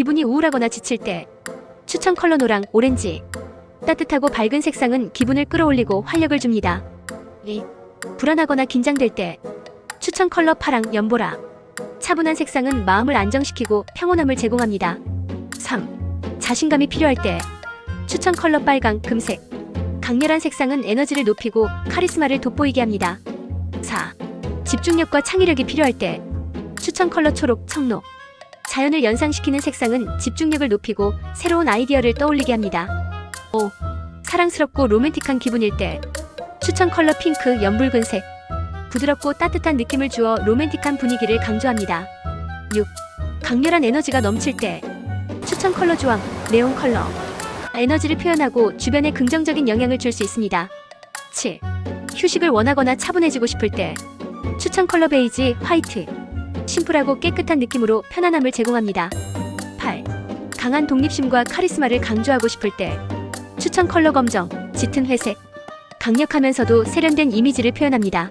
기분이 우울하거나 지칠 때 추천 컬러 노랑, 오렌지 따뜻하고 밝은 색상은 기분을 끌어올리고 활력을 줍니다. 2. 불안하거나 긴장될 때 추천 컬러 파랑, 연보라 차분한 색상은 마음을 안정시키고 평온함을 제공합니다. 3. 자신감이 필요할 때 추천 컬러 빨강, 금색 강렬한 색상은 에너지를 높이고 카리스마를 돋보이게 합니다. 4. 집중력과 창의력이 필요할 때 추천 컬러 초록, 청록 자연을 연상시키는 색상은 집중력을 높이고 새로운 아이디어를 떠올리게 합니다. 5. 사랑스럽고 로맨틱한 기분일 때 추천 컬러 핑크, 연붉은색 부드럽고 따뜻한 느낌을 주어 로맨틱한 분위기를 강조합니다. 6. 강렬한 에너지가 넘칠 때 추천 컬러 주황, 네온 컬러 에너지를 표현하고 주변에 긍정적인 영향을 줄 수 있습니다. 7. 휴식을 원하거나 차분해지고 싶을 때 추천 컬러 베이지, 화이트 심플하고 깨끗한 느낌으로 편안함을 제공합니다. 8. 강한 독립심과 카리스마를 강조하고 싶을 때 추천 컬러 검정, 짙은 회색 강력하면서도 세련된 이미지를 표현합니다.